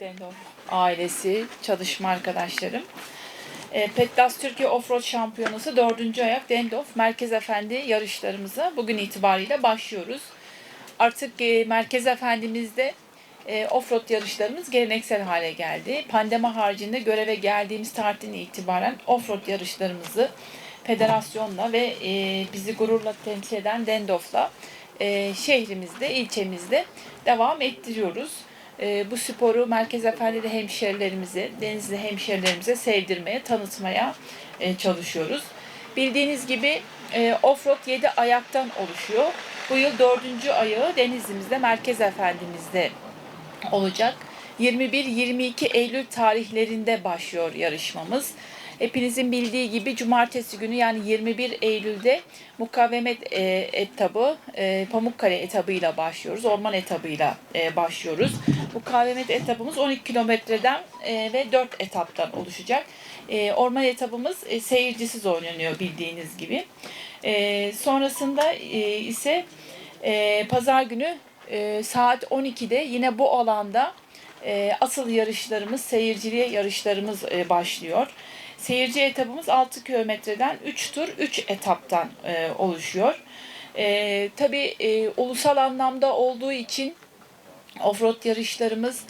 Dendon ailesi, çalışma arkadaşlarım. E, Petlas Türkiye Offroad Şampiyonası 4. ayak Dendof Merkez Efendi yarışlarımıza bugün itibariyle başlıyoruz. Artık e, Merkez Efendi'mizde e, offroad yarışlarımız geleneksel hale geldi. Pandemi haricinde göreve geldiğimiz tarihten itibaren offroad yarışlarımızı federasyonla ve e, bizi gururla temsil eden Dendof'la e, şehrimizde, ilçemizde devam ettiriyoruz. E, bu sporu Merkez Efendi'de hemşerilerimize, Denizli hemşerilerimize sevdirmeye, tanıtmaya e, çalışıyoruz. Bildiğiniz gibi e, offroad 7 ayaktan oluşuyor. Bu yıl 4. ayağı Denizli'mizde, Merkez Efendi'mizde olacak. 21-22 Eylül tarihlerinde başlıyor yarışmamız. Hepinizin bildiği gibi cumartesi günü yani 21 Eylül'de mukavemet e, etabı, e, Pamukkale etabıyla başlıyoruz. Orman etabıyla e, başlıyoruz. Mukavemet etabımız 12 kilometreden e, ve 4 etaptan oluşacak. E, orman etabımız e, seyircisiz oynanıyor bildiğiniz gibi. E, sonrasında e, ise e, pazar günü e, saat 12'de yine bu alanda e, asıl yarışlarımız, seyirciliğe yarışlarımız e, başlıyor. Seyirci etabımız 6 kilometreden 3 tur 3 etaptan e, oluşuyor. E, tabii e, ulusal anlamda olduğu için offroad yarışlarımız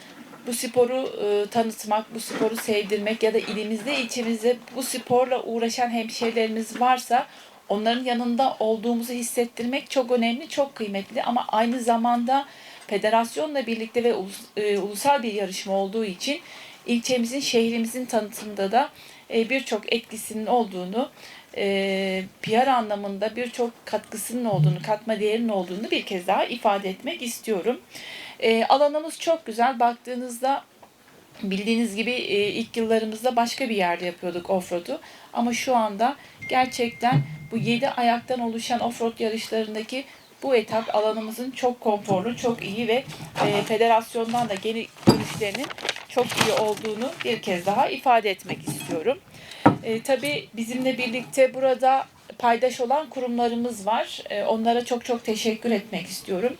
bu sporu e, tanıtmak, bu sporu sevdirmek ya da ilimizde, ilçemizde bu sporla uğraşan hemşehrilerimiz varsa onların yanında olduğumuzu hissettirmek çok önemli, çok kıymetli ama aynı zamanda federasyonla birlikte ve ulus, e, ulusal bir yarışma olduğu için ilçemizin, şehrimizin tanıtımında da e, birçok etkisinin olduğunu, e, PR anlamında birçok katkısının olduğunu, katma değerinin olduğunu bir kez daha ifade etmek istiyorum. E, alanımız çok güzel. Baktığınızda bildiğiniz gibi e, ilk yıllarımızda başka bir yerde yapıyorduk offroad'u. Ama şu anda gerçekten bu 7 ayaktan oluşan offroad yarışlarındaki bu etap alanımızın çok konforlu, çok iyi ve federasyondan da geri görüşlerinin çok iyi olduğunu bir kez daha ifade etmek istiyorum. E, tabii bizimle birlikte burada paydaş olan kurumlarımız var. E, onlara çok çok teşekkür etmek istiyorum.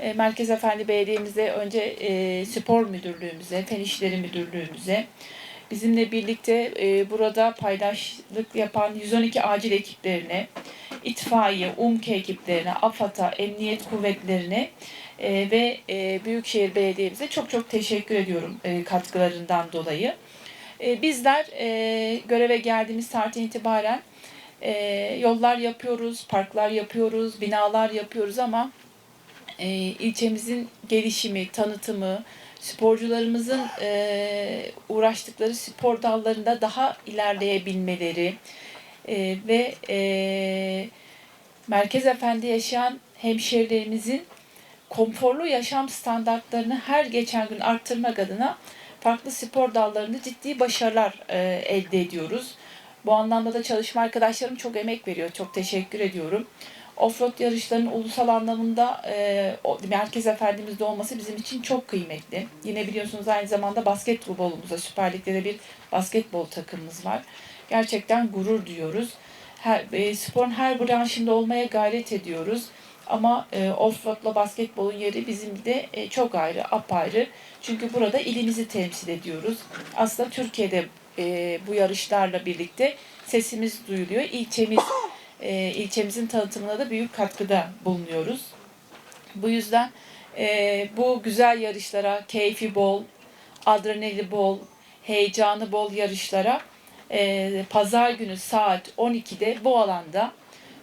E, Merkez Efendi Belediye'mize, önce e, spor müdürlüğümüze, fen işleri müdürlüğümüze, bizimle birlikte e, burada paydaşlık yapan 112 acil ekiplerine, itfaiye, UMKE ekiplerine, AFAD'a, emniyet kuvvetlerine e, ve e, Büyükşehir Belediye'mize çok çok teşekkür ediyorum e, katkılarından dolayı. E, bizler e, göreve geldiğimiz tarihten itibaren e, yollar yapıyoruz, parklar yapıyoruz, binalar yapıyoruz ama e, ilçemizin gelişimi, tanıtımı, sporcularımızın e, uğraştıkları spor dallarında daha ilerleyebilmeleri e, ve e, Merkez Efendi yaşayan hemşerilerimizin konforlu yaşam standartlarını her geçen gün arttırmak adına farklı spor dallarında ciddi başarılar e, elde ediyoruz. Bu anlamda da çalışma arkadaşlarım çok emek veriyor. Çok teşekkür ediyorum. Offroad yarışlarının ulusal anlamında e, Merkez Efendimiz'de olması bizim için çok kıymetli. Yine biliyorsunuz aynı zamanda basketbolumuzda Süper Lig'de de bir basketbol takımımız var. Gerçekten gurur duyuyoruz. Her, e, sporun her branşında olmaya gayret ediyoruz. Ama e, offroadla basketbolun yeri bizim de e, çok ayrı, apayrı. Çünkü burada ilimizi temsil ediyoruz. Aslında Türkiye'de e, bu yarışlarla birlikte sesimiz duyuluyor. İlçemiz e, ilçemizin tanıtımına da büyük katkıda bulunuyoruz. Bu yüzden e, bu güzel yarışlara, keyfi bol, adrenali bol, heyecanı bol yarışlara e, pazar günü saat 12'de bu alanda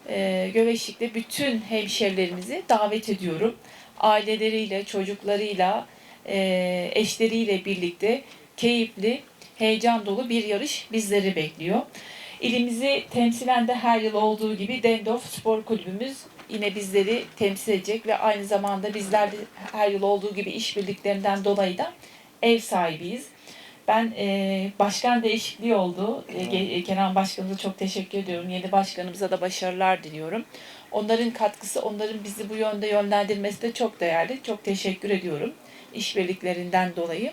e, Göveşik'te bütün hemşerilerimizi davet ediyorum. Aileleriyle, çocuklarıyla, e, eşleriyle birlikte keyifli, heyecan dolu bir yarış bizleri bekliyor. İlimizi temsilen de her yıl olduğu gibi Dendorf Spor Kulübümüz yine bizleri temsil edecek ve aynı zamanda bizler her yıl olduğu gibi işbirliklerinden dolayı da ev sahibiyiz. Ben e, başkan değişikliği oldu. E, Kenan Başkanımıza çok teşekkür ediyorum. Yeni başkanımıza da başarılar diliyorum. Onların katkısı, onların bizi bu yönde yönlendirmesi de çok değerli. Çok teşekkür ediyorum işbirliklerinden dolayı.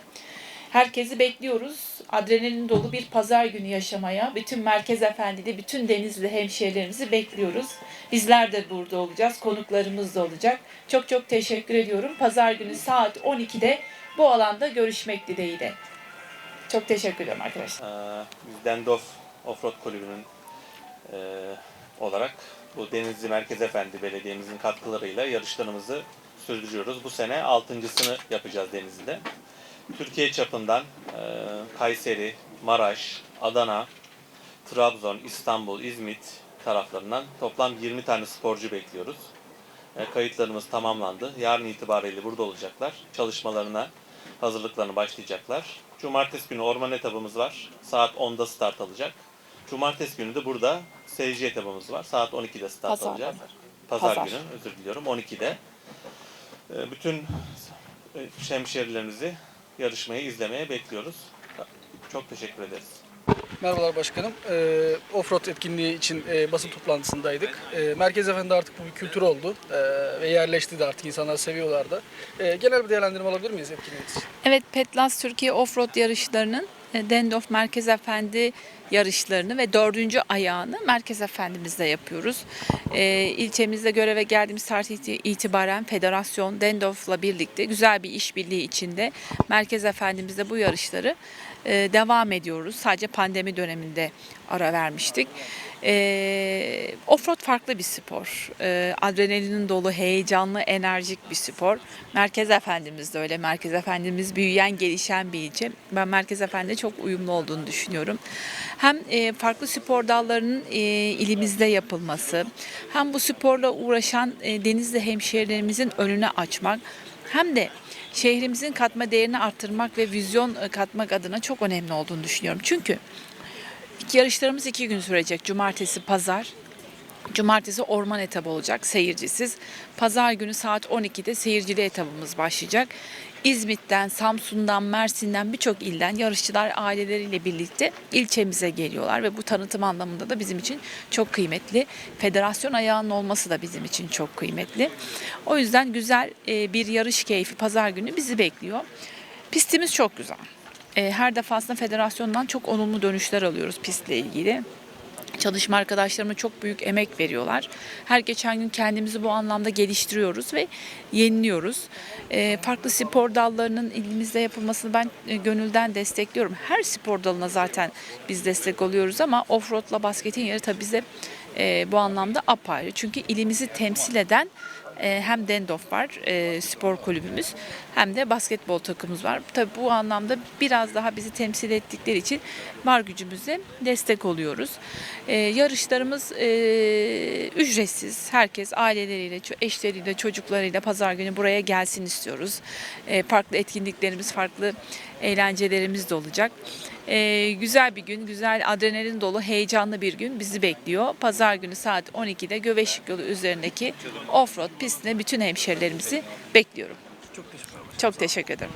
Herkesi bekliyoruz. Adrenalin dolu bir pazar günü yaşamaya. Bütün Merkez Efendi'de bütün Denizli hemşehrilerimizi bekliyoruz. Bizler de burada olacağız. Konuklarımız da olacak. Çok çok teşekkür ediyorum. Pazar günü saat 12'de bu alanda görüşmek dileğiyle. Çok teşekkür ederim arkadaşlar. Ee, Dendof Offroad Kulübü'nün e, olarak bu Denizli Merkez Efendi Belediye'mizin katkılarıyla yarışlarımızı sürdürüyoruz. Bu sene altıncısını yapacağız Denizli'de. Türkiye çapından e, Kayseri, Maraş, Adana, Trabzon, İstanbul, İzmit taraflarından toplam 20 tane sporcu bekliyoruz. E, Kayıtlarımız tamamlandı. Yarın itibariyle burada olacaklar. Çalışmalarına, hazırlıklarına başlayacaklar. Cumartesi günü orman etabımız var. Saat 10'da start alacak. Cumartesi günü de burada seyirci etabımız var. Saat 12'de start Pazar, alacak. pazar. Pazar, günü özür diliyorum 12'de. E, Bütün e, hemşehrilerimizi yarışmayı izlemeye bekliyoruz. Çok teşekkür ederiz. Merhabalar başkanım. Ee, Offroad etkinliği için e, basın toplantısındaydık. E, Merkez Efendi artık bu bir kültür oldu e, ve yerleşti de artık insanlar seviyorlar da. E, genel bir değerlendirme alabilir miyiz etkinliğimiz için? Evet Petlas Türkiye Offroad yarışlarının e, Dendof Merkez Efendi yarışlarını ve dördüncü ayağını Merkez Efendimiz'de yapıyoruz. E, ilçemizde göreve geldiğimiz tarih iti- itibaren Federasyon Dendof'la birlikte güzel bir işbirliği içinde Merkez Efendimiz'de bu yarışları e, devam ediyoruz. Sadece pandemi döneminde ara vermiştik. E, offroad farklı bir spor. E, adrenalinin dolu, heyecanlı, enerjik bir spor. Merkez Efendimiz de öyle. Merkez Efendimiz büyüyen, gelişen bir ilçe. Ben Merkez Efendi'de çok uyumlu olduğunu düşünüyorum. Hem e, farklı spor dallarının e, ilimizde yapılması, hem bu sporla uğraşan e, Denizli hemşehrilerimizin önüne açmak, hem de şehrimizin katma değerini arttırmak ve vizyon e, katmak adına çok önemli olduğunu düşünüyorum. Çünkü Yarışlarımız iki gün sürecek. Cumartesi, pazar. Cumartesi orman etabı olacak seyircisiz. Pazar günü saat 12'de seyircili etabımız başlayacak. İzmit'ten, Samsun'dan, Mersin'den birçok ilden yarışçılar aileleriyle birlikte ilçemize geliyorlar ve bu tanıtım anlamında da bizim için çok kıymetli. Federasyon ayağının olması da bizim için çok kıymetli. O yüzden güzel e, bir yarış keyfi pazar günü bizi bekliyor. Pistimiz çok güzel. E, Her defasında federasyondan çok olumlu dönüşler alıyoruz pistle ilgili. Çalışma arkadaşlarıma çok büyük emek veriyorlar. Her geçen gün kendimizi bu anlamda geliştiriyoruz ve yeniliyoruz. E, farklı spor dallarının ilimizde yapılmasını ben e, gönülden destekliyorum. Her spor dalına zaten biz destek oluyoruz ama offroadla basketin yeri tabii bize e, bu anlamda apayrı. Çünkü ilimizi temsil eden hem Dendof var e, spor kulübümüz hem de basketbol takımımız var. Tabii bu anlamda biraz daha bizi temsil ettikleri için var gücümüze destek oluyoruz. E, yarışlarımız e, ücretsiz. Herkes aileleriyle, eşleriyle, çocuklarıyla pazar günü buraya gelsin istiyoruz. E, farklı etkinliklerimiz, farklı eğlencelerimiz de olacak. E, güzel bir gün, güzel adrenalin dolu, heyecanlı bir gün bizi bekliyor. Pazar günü saat 12'de Göveşik Yolu üzerindeki offroad pistine bütün hemşerilerimizi bekliyorum. Çok teşekkür ederim.